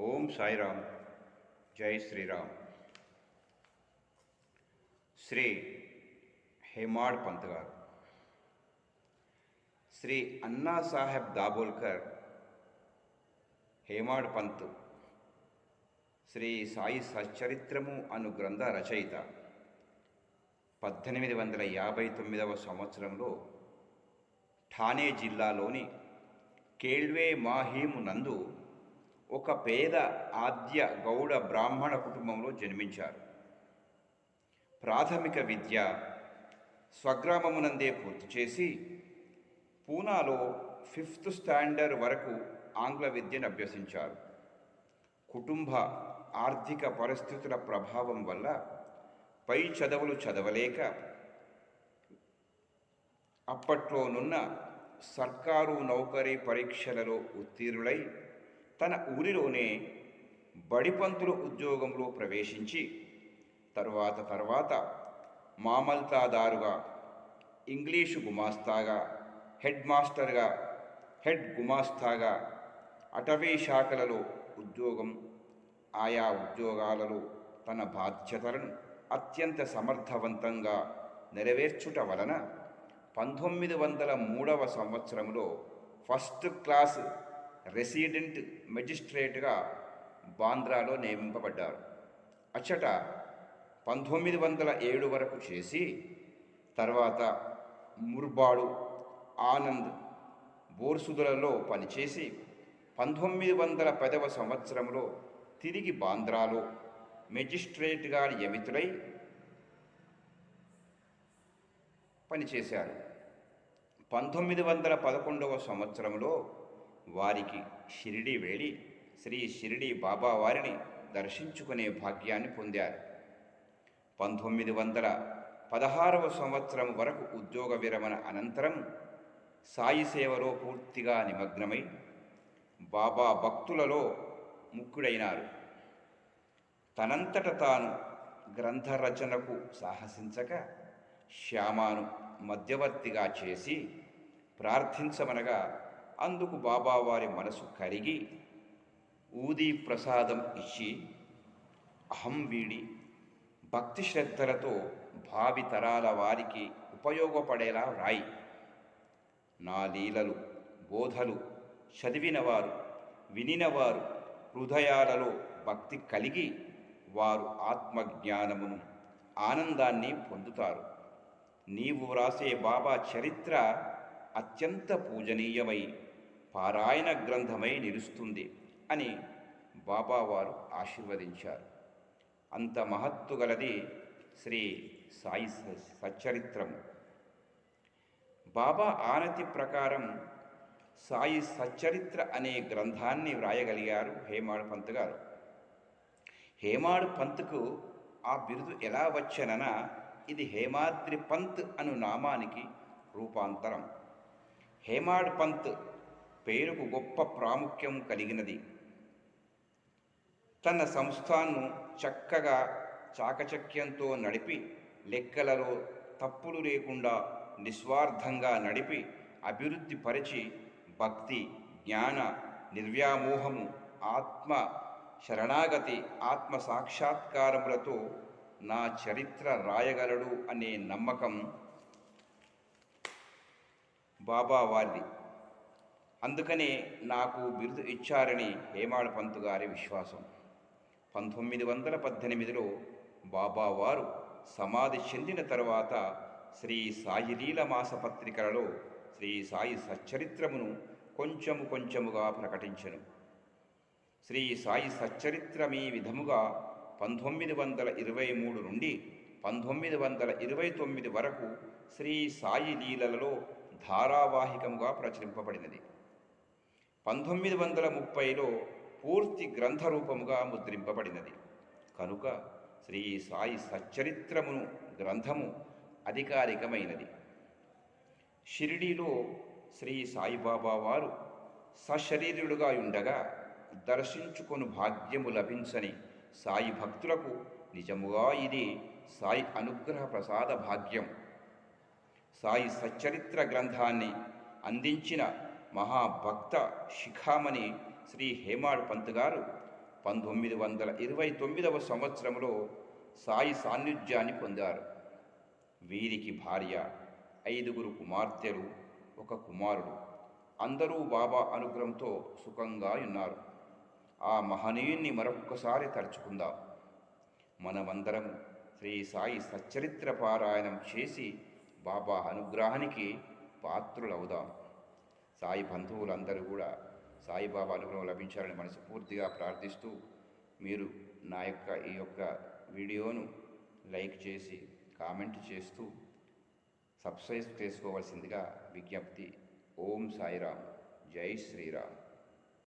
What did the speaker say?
ఓం సాయిరామ్. జై శ్రీరామ్. శ్రీ హేమాడ్ పంత్ గారు. శ్రీ అన్నా సాహెబ్ దాబోల్కర్ హేమాడ్ పంత్ శ్రీ సాయి సచ్చరిత్రము అను గ్రంథ రచయిత. పద్దెనిమిది వందల యాభై తొమ్మిదవ సంవత్సరంలో ఠానే జిల్లాలోని కేళ్వే మాహీము నందు ఒక పేద ఆద్య గౌడ బ్రాహ్మణ కుటుంబంలో జన్మించారు. ప్రాథమిక విద్య స్వగ్రామమునందే పూర్తి చేసి పూనాలో ఫిఫ్త్ స్టాండర్డ్ వరకు ఆంగ్ల విద్యను అభ్యసించారు. కుటుంబ ఆర్థిక పరిస్థితుల ప్రభావం వల్ల పై చదువులు చదవలేక అప్పట్లోనున్న సర్కారు నౌకరీ పరీక్షలలో ఉత్తీర్ణులై తన ఊరిలోనే బడిపంతులు ఉద్యోగంలో ప్రవేశించి తరువాత తర్వాత మామల్తాదారుగా ఇంగ్లీషు గుమాస్తాగా హెడ్ మాస్టర్గా హెడ్ గుమాస్తాగా అటవీ శాఖలలో ఉద్యోగం ఆయా ఉద్యోగాలలో తన బాధ్యతలను అత్యంత సమర్థవంతంగా నెరవేర్చుట వలన పంతొమ్మిది వందల మూడవ సంవత్సరంలో ఫస్ట్ క్లాస్ రెసిడెంట్ మెజిస్ట్రేట్గా బాంద్రాలో నియమింపబడ్డారు. అచ్చట పంతొమ్మిది వందల ఏడు వరకు చేసి తర్వాత ముర్బాడు ఆనంద్ బోర్సుదులలో పనిచేసి పంతొమ్మిది వందల పదవ సంవత్సరంలో తిరిగి బాంద్రాలో మెజిస్ట్రేట్గా నియమితులై పనిచేశారు. పంతొమ్మిది వందల పదకొండవ సంవత్సరంలో వారికి షిరిడి వెళ్ళి శ్రీ షిరిడి బాబా వారిని దర్శించుకునే భాగ్యాన్ని పొందారు. పంతొమ్మిది వందల పదహారవ సంవత్సరం వరకు ఉద్యోగ విరమణ అనంతరం సాయి సేవలో పూర్తిగా నిమగ్నమై బాబా భక్తులలో ముక్కుడైనారు. తనంతట తాను గ్రంథ రచనకు సాహసించక శ్యామాను మధ్యవర్తిగా చేసి ప్రార్థించమనగా అందుకు బాబావారి మనసు కరిగి ఊది ప్రసాదం ఇచ్చి అహం వీడి భక్తి శ్రద్ధలతో భావి తరాల వారికి ఉపయోగపడేలా వ్రాయి. నా లీలలు బోధలు చదివినవారు వినినవారు హృదయాలలో భక్తి కలిగి వారు ఆత్మజ్ఞానమును ఆనందాన్ని పొందుతారు. నీవు వ్రాసే బాబా చరిత్ర అత్యంత పూజనీయమై పారాయణ గ్రంథమై నిలుస్తుంది అని బాబావారు ఆశీర్వదించారు. అంత మహత్తు గలది శ్రీ సాయి స- సచ్చరిత్రము బాబా ఆనతి ప్రకారం సాయి సచ్చరిత్ర అనే గ్రంథాన్ని వ్రాయగలిగారు హేమాడు పంత్ గారు. హేమాడు పంత్కు ఆ బిరుదు ఎలా వచ్చనన ఇది హేమాద్రి పంత్ అను నామానికి రూపాంతరం. హేమాడ్ పంత్ పేరుకు గొప్ప ప్రాముఖ్యం కలిగినది. తన సంస్థాన్ను చక్కగా చాకచక్యంతో నడిపి లెక్కలలో తప్పులు లేకుండా నిస్వార్థంగా నడిపి అభివృద్ధి పరిచి భక్తి జ్ఞాన నిర్వ్యామోహము ఆత్మ శరణాగతి ఆత్మ సాక్షాత్కారములతో నా చరిత్ర రాయగలడు అనే నమ్మకం బాబా వారిది. అందుకనే నాకు బిరుదు ఇచ్చారని హేమాడ్ పంతు గారి విశ్వాసం. పంతొమ్మిది వందల పద్దెనిమిదిలో బాబావారు సమాధి చెందిన తరువాత శ్రీ సాయిలీల మాసపత్రికలలో శ్రీ సాయి సచ్చరిత్రమును కొంచెము కొంచెముగా ప్రకటించెను. శ్రీ సాయి సచ్చరిత్రం ఈ విధముగా పంతొమ్మిది వందల ఇరవై మూడు నుండి పంతొమ్మిది వందల ఇరవై తొమ్మిది వరకు శ్రీ సాయి లీలలలో ధారావాహికముగా ప్రచురింపబడినది. పంతొమ్మిది వందల ముప్పైలో పూర్తి గ్రంథ రూపముగా ముద్రింపబడినది. కనుక శ్రీ సాయి సచ్చరిత్రమును గ్రంథము అధికారికమైనది. షిరిడీలో శ్రీ సాయిబాబా వారు సశరీరుడుగా ఉండగా దర్శించుకొని భాగ్యము లభించని సాయి భక్తులకు నిజముగా ఇది సాయి అనుగ్రహ ప్రసాద భాగ్యం. సాయి సచ్చరిత్ర గ్రంథాన్ని అందించిన మహాభక్త శిఖామణి శ్రీ హేమాడ్ పంత్ గారు పంతొమ్మిది వందల ఇరవై తొమ్మిదవ సంవత్సరంలో సాయి సాన్నిధ్యాన్ని పొందారు. వీరికి భార్య ఐదుగురు కుమార్తెలు ఒక కుమారుడు. అందరూ బాబా అనుగ్రహంతో సుఖంగా ఉన్నారు. ఆ మహనీయుణ్ణి మరొక్కసారి తలుచుకుందాం. మనమందరం శ్రీ సాయి సచ్చరిత్ర పారాయణం చేసి బాబా అనుగ్రహానికి పాత్రులవుదాం. సాయి బంధువులందరూ కూడా సాయిబాబా అనుగ్రహం లభించాలని మనస్ఫూర్తిగా ప్రార్థిస్తూ మీరు నా యొక్క ఈ యొక్క వీడియోను లైక్ చేసి కామెంట్ చేస్తూ సబ్స్క్రైబ్ చేసుకోవాల్సిందిగా విజ్ఞప్తి. ఓం సాయిరామ్. జై శ్రీరామ్.